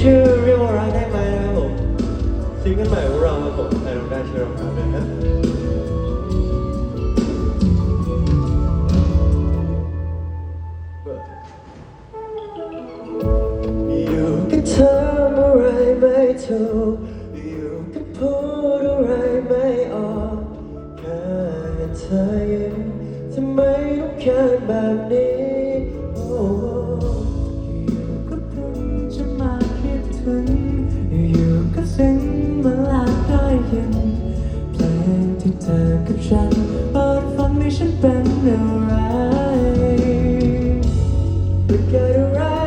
ชื่อเรียกว่ารักได้ไหมนะครับผมซิงเกิลใหม่ของเราครับผมใครร้องได้เช่วยร้องตามด้วยนะอยู่กับเธอเมื่อไรไม่ถูกอยู่กับพูดอะไรไม่ออกแค่เห็นเธอยิ้มทำไมต้องแค่แบบนี้ เธอกับฉันเปิด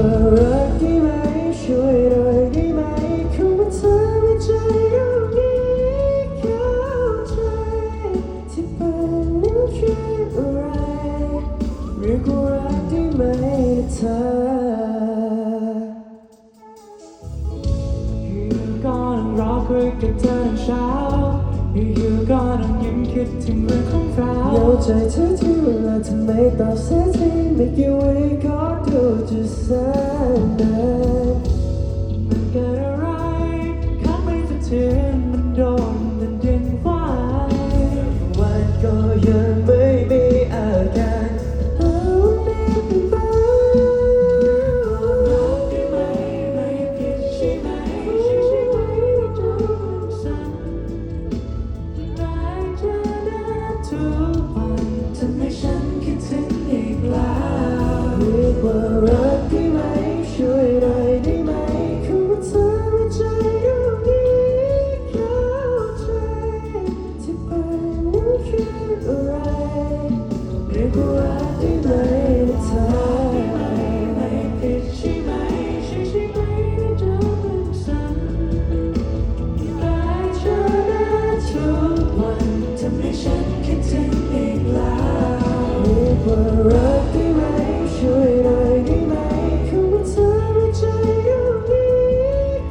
ว่ารักได้ไหมช่วยหน่อยได้ไหมคำว่าเธอไม่ใจเรานี้เข้าใจที่เป็นนั้นคืออะไรเรียกว่ารักได้ไหมเธอ อยู่ก็นั่งรอคุยกับเธอตอนเช้าอยู่ก็นั่งยิ้มคิดถึงเรื่องของเราเหงาใจเธอที่เวลาทำไมตอบเสียที Make you wake up ว่ารักได้ไหมช่วยหน่อยได้ไหมคำว่าเธอไม่ใจเรานี้เข้าใจที่เป็นนั้นคืออะไรเรียกว่ารักได้ไหมเธอไม่ผิดใช่ไหมใช่ใช่ไหมที่เจอมันสั่นได้เจอหน้าทุกวันทำให้ฉันคิดถึงอีกแล้วเรียกว่ารัก ช่วยหน่อยได้ไหมคำว่าเธอไม่ใจเรานี้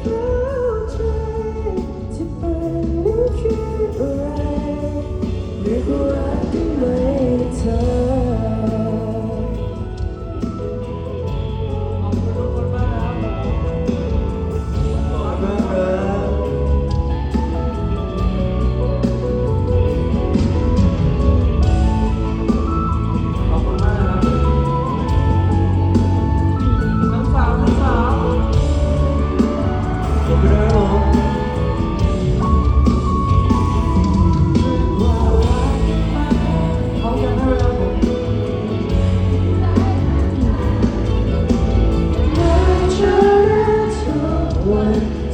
เข้าใจที่เป็นนั้นคืออะไรเรีย